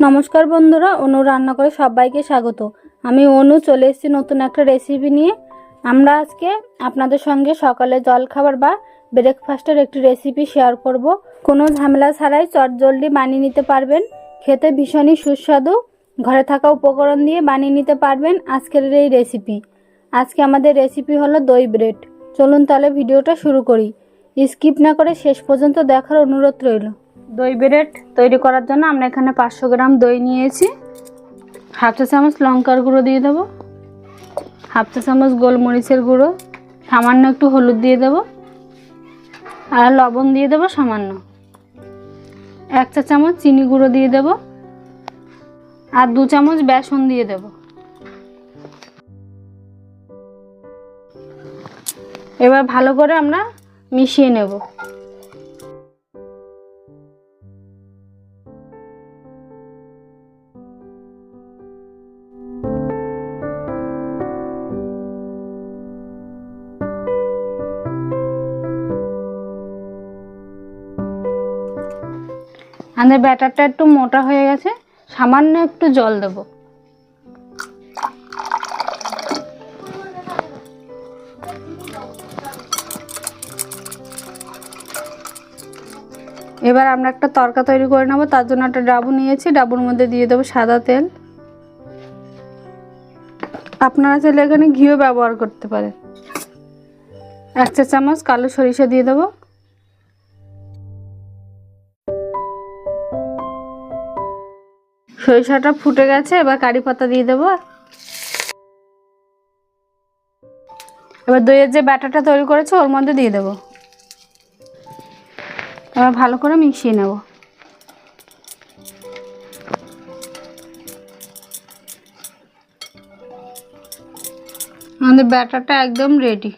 নমস্কার বন্ধুরা, অনু রান্না করে সবাইকে স্বাগত। আমি অনু, চলে এসেছি নতুন একটা রেসিপি নিয়ে। আমরা আজকে আপনাদের সঙ্গে সকালে জলখাবার বা ব্রেকফাস্টের একটি রেসিপি শেয়ার করব। কোনো ঝামেলা ছাড়াই চটজলদি বানিয়ে নিতে পারবেন। খেতে ভীষণই সুস্বাদু। ঘরে থাকা উপকরণ দিয়ে বানিয়ে নিতে পারবেন আজকের এই রেসিপি আজকে আমাদের রেসিপি হলো দই ব্রেড চলুন তাহলে ভিডিওটা শুরু করি। স্কিপ না করে শেষ পর্যন্ত দেখার অনুরোধ রইল। দই ব্রেড তৈরি করার জন্য আমরা এখানে পাঁচশো গ্রাম দই নিয়েছি। হাফ চা চামচ লঙ্কার গুঁড়ো দিয়ে দেবো। হাফ চা চামচ গোলমরিচের গুঁড়ো, সামান্য একটু হলুদ দিয়ে দেবো। আর লবণ দিয়ে দেবো সামান্য। এক চা চামচ চিনি গুঁড়ো দিয়ে দেবো। আর দু চামচ বেসন দিয়ে দেবো। এবার ভালো করে আমরা মিশিয়ে নেব। আমাদের ব্যাটারটা একটু মোটা হয়ে গেছে, সামান্য একটু জল দেব। এবার আমরা একটা তরকা তৈরি করে নেব, তার জন্য একটা ডাবু নিয়েছি, ডাবুর মধ্যে দিয়ে দেবো সাদা তেল। আপনারা চাইলে এখানে ঘিও ব্যবহার করতে পারেন। এক চা চামচ কালো সরিষা দিয়ে দেবো। সরিষাটা ফুটে গেছে, এবার কারি পাতা দিয়ে দেবো। এবার দইয়ের যে ব্যাটারটা তৈরি করেছে, ওর মধ্যে দিয়ে দেবো। এবার ভালো করে মিশিয়ে নেব। আমাদের ব্যাটারটা একদম রেডি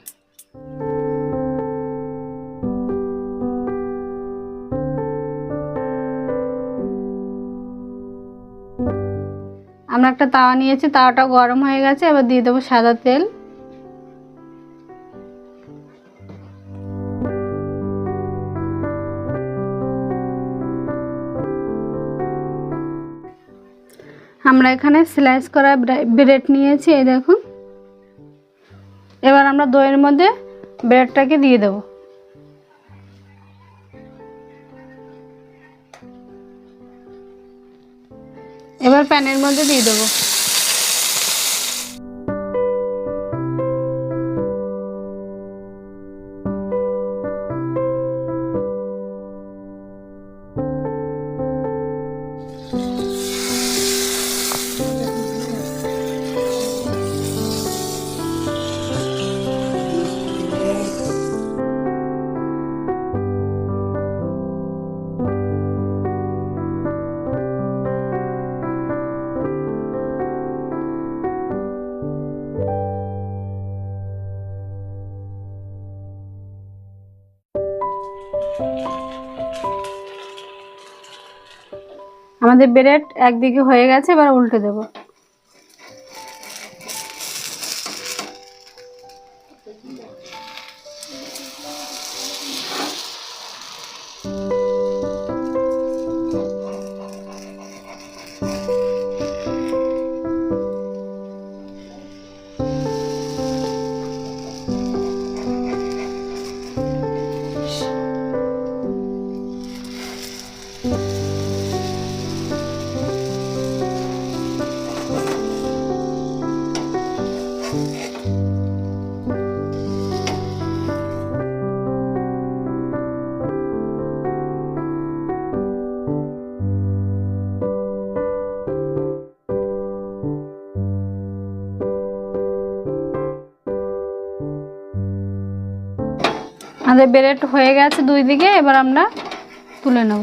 আমরা একটা তাওয়া নিয়েছি, তাওয়াটা গরম হয়ে গেছে, এবার দিয়ে দেবো সাদা তেল। আমরা এখানে স্লাইস করা ব্রেড নিয়েছি, এই দেখুন। এবার আমরা দইয়ের মধ্যে ব্রেডটাকে দিয়ে দেবো। এবার প্যানের মধ্যে দিয়ে দেবো। আমাদের ব্রেড একদিকে হয়ে গেছে এবার উল্টে দেব। আমাদের ব্রেড হয়ে গেছে দুই দিকে, এবার আমরা তুলে নেব।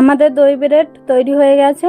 আমাদের দই ব্রেড তৈরি হয়ে গেছে।